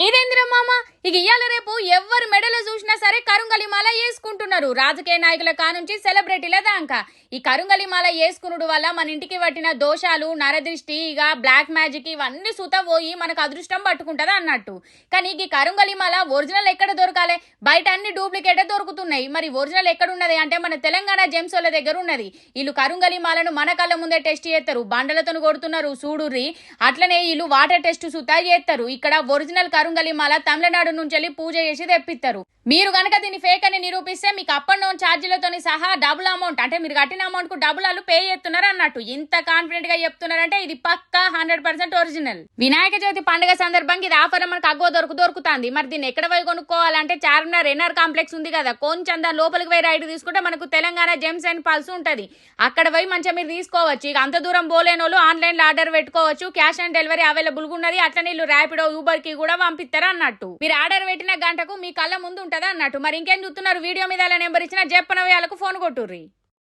એરેન્દ્ર મામા ఇక ఇయ్యాల రేపు ఎవ్వరు మెడలో చూసినా సరే కరుంగలి మాల వేసుకుంటున్నారు. రాజకీయ నాయకుల కానుంచి సెలబ్రిటీల దాకా. ఈ కరుంగలి మాల వేసుకునుడు వల్ల మన ఇంటికి పట్టిన దోషాలు నరదృష్టి ఇక బ్లాక్ మ్యాజిక్ ఇవన్నీ సుత పోయి మనకు అదృష్టం పట్టుకుంటది అన్నట్టు. కానీ ఈ కరుంగలి మాల ఒరిజినల్ ఎక్కడ దొరకాలి? బయట అన్ని డూప్లికేట్ దొరుకుతున్నాయి. మరి ఒరిజినల్ ఎక్కడ ఉన్నది? అంటే మన తెలంగాణ జెమ్స్ వాళ్ళ దగ్గర ఉన్నది. వీళ్ళు కరుంగలి మాలను మన కళ్ళ ముందే టెస్ట్ చేస్తారు. బండలతో కొడుతున్నారు. చూడుర్రి. అట్లనే వీళ్ళు వాటర్ టెస్ట్ సుతా చేస్తారు. ఇక్కడ ఒరిజినల్ కరుంగలి మాల తమిళనాడు నుంచి వెళ్ళి పూజ చేసి తెప్పిస్తారు మీరు కనుక దీన్ని ఫేక్ అని నిరూపిస్తే మీకు అప్ అండ్ డౌన్ ఛార్జీలతోని సహా డబుల్ అమౌంట్ అంటే మీరు కట్టిన అమౌంట్కు డబుల్ వాళ్ళు పే చేస్తున్నారు అన్నట్టు. ఇంత కాన్ఫిడెంట్గా చెప్తున్నారంటే ఇది పక్కా hundred percent original Vinayaka Chavithi పండుగ సందర్భంగా ఇది ఆఫర్ మనకు అగ్గో దొరుకు దొరుకుతుంది. మరి దీన్ని ఎక్కడ పోయి కొనుక్కోవాలంటే చార్మినార్ ఎన్ఆర్ కాంప్లెక్స్ ఉంది కదా. కొంచెం దాని లోపలికి పోయి రైడ్ తీసుకుంటే మనకు తెలంగాణ జెమ్స్ అండ్ పల్స్ ఉంటది. అక్కడ పోయి మంచిగా మీరు తీసుకోవచ్చు. ఇక అంత దూరం పోలేని వాళ్ళు ఆన్లైన్లో ఆర్డర్ పెట్టుకోవచ్చు. క్యాష్ ఆన్ డెలివరీ అవైలబుల్గా ఉన్నది. అట్లనే వీళ్ళు ర్యాపిడో ఊబర్కి కూడా పంపిస్తారు అన్నట్టు. మీరు ఆర్డర్ పెట్టిన గంటకు మీ కళ్ళ ముందు ఉంటుందా అన్నట్టు? మరి ఇంకేం చూస్తున్నారు? వీడియో మీద నెంబర్ ఇచ్చిన చెప్పనవేయాలకు ఫోన్ కొట్టుర్రీ.